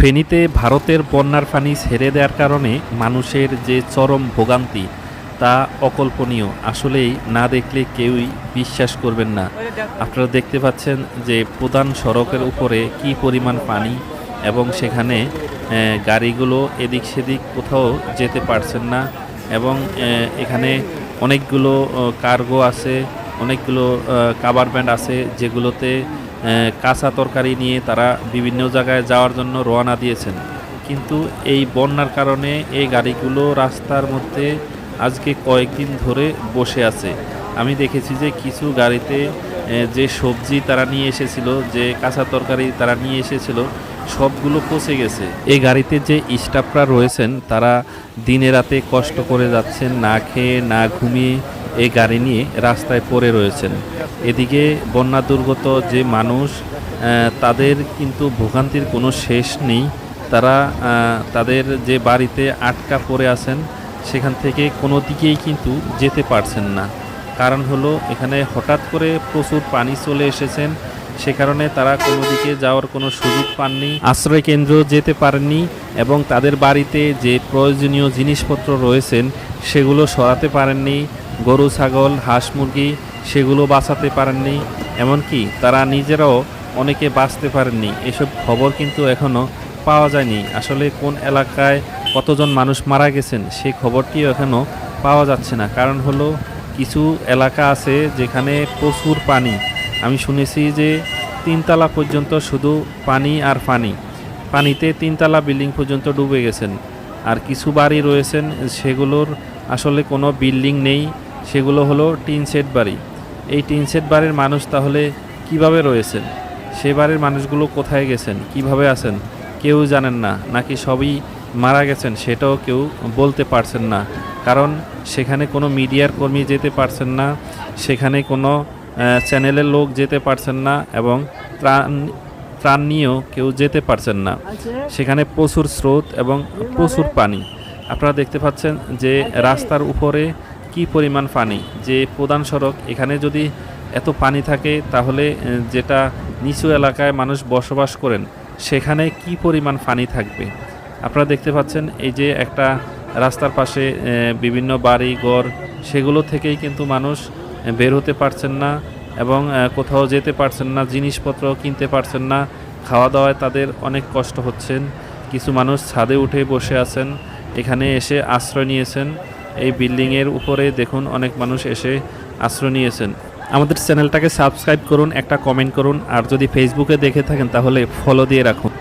ফেনীতে ভারতের বন্যার পানি ছেড়ে দেওয়ার কারণে মানুষের যে চরম ভোগান্তি, তা অকল্পনীয়। আসলেই না দেখলে কেউই বিশ্বাস করবেন না। আপনারা দেখতে পাচ্ছেন যে প্রধান সড়কের উপরে কি পরিমাণ পানি এবং সেখানে গাড়িগুলো এদিক সেদিক কোথাও যেতে পারছেন না এবং এখানে অনেকগুলো কার্গো আছে, অনেকগুলো কাবার ব্যান্ড আছে যেগুলোতে কাঁচা তরকারি নিয়ে তারা বিভিন্ন জায়গায় যাওয়ার জন্য রওনা দিয়েছেন। কিন্তু এই বন্যার কারণে এই গাড়িগুলো রাস্তার মধ্যে আজকে কয়েকদিন ধরে বসে আছে। আমি দেখেছি যে কিছু গাড়িতে যে সবজি তারা নিয়ে এসেছিল, যে কাঁচা তরকারি তারা নিয়ে এসেছিল, সবগুলো পচে গেছে। এই গাড়িতে যে স্টাফরা রয়েছেন, তারা দিনে রাতে কষ্ট করে যাচ্ছেন, না খেয়ে, না ঘুমিয়ে এই গাড়ি নিয়ে রাস্তায় পড়ে রয়েছেন। এদিকে বন্যা দুর্গত যে মানুষ তাদের কিন্তু ভোগান্তির কোনো শেষ নেই। তারা তাদের যে বাড়িতে আটকা পড়ে আছেন, সেখান থেকে কোনো দিকেই কিন্তু যেতে পারছেন না। কারণ হলো, এখানে হঠাৎ করে প্রচুর পানি চলে এসেছেন। সে কারণে তারা কোনো দিকে যাওয়ার কোনো সুযোগ পাননি, আশ্রয় কেন্দ্র যেতে পারেননি এবং তাদের বাড়িতে যে প্রয়োজনীয় জিনিসপত্র রয়েছেন, সেগুলো সরাতে পারেননি। গরু, ছাগল, হাঁস, মুরগি সেগুলো বাঁচাতে পারেননি, এমনকি তারা নিজেরাও অনেকে বাঁচতে পারেননি। এসব খবর কিন্তু এখনও পাওয়া যায়নি। আসলে কোন এলাকায় কতজন মানুষ মারা গেছেন সেই খবরটিও এখনও পাওয়া যাচ্ছে না। কারণ হলো, কিছু এলাকা আছে যেখানে প্রচুর পানি। আমি শুনেছি যে তিনতলা পর্যন্ত শুধু পানি আর পানি পানিতে তিনতলা বিল্ডিং পর্যন্ত ডুবে গেছেন। আর কিছু বাড়ি রয়েছেন, সেগুলোর আসলে কোনো বিল্ডিং নেই। সেগুলো হলো টিন সেট বাড়ি। এই টিন সেট বাড়ির মানুষ তাহলে কীভাবে রয়েছেন? সে বাড়ির মানুষগুলো কোথায় গেছেন? কীভাবে আছেন? কেউ জানেন না নাকি সবই মারা গেছেন সেটাও কেউ বলতে পারছেন না। কারণ সেখানে কোনো মিডিয়ার কর্মী যেতে পারছেন না সেখানে কোনো চ্যানেলের লোক যেতে পারছেন না এবং ত্রাণ ত্রাণ নিয়েও কেউ যেতে পারছেন না। সেখানে প্রচুর স্রোত এবং প্রচুর পানি। আপনারা দেখতে পাচ্ছেন যে রাস্তার উপরে কি পরিমাণ পানি? যে প্রধান সড়ক, এখানে যদি এত পানি থাকে, তাহলে যেটা নিচু এলাকায় মানুষ বসবাস করেন, সেখানে কি পরিমাণ পানি থাকবে? আপনারা দেখতে পাচ্ছেন, এই যে একটা রাস্তার পাশে বিভিন্ন বাড়ি, ঘর, সেগুলো থেকেই কিন্তু মানুষ বের হতে পারছেন না এবং কোথাও যেতে পারছেন না, জিনিসপত্র কিনতে পারছেন না খাওয়া দাওয়ায় তাদের অনেক কষ্ট হচ্ছেন, কিছু মানুষ ছাদে উঠে বসে আছেন, এখানে এসে আশ্রয় নিয়েছেন এই বিল্ডিংয়ের উপরে দেখুন অনেক মানুষ এসে আশ্রয় নিয়েছেন। আমাদের চ্যানেলটাকে সাবস্ক্রাইব করুন, একটা কমেন্ট করুন, আর যদি ফেসবুকে দেখে থাকেন তাহলে ফলো দিয়ে রাখুন।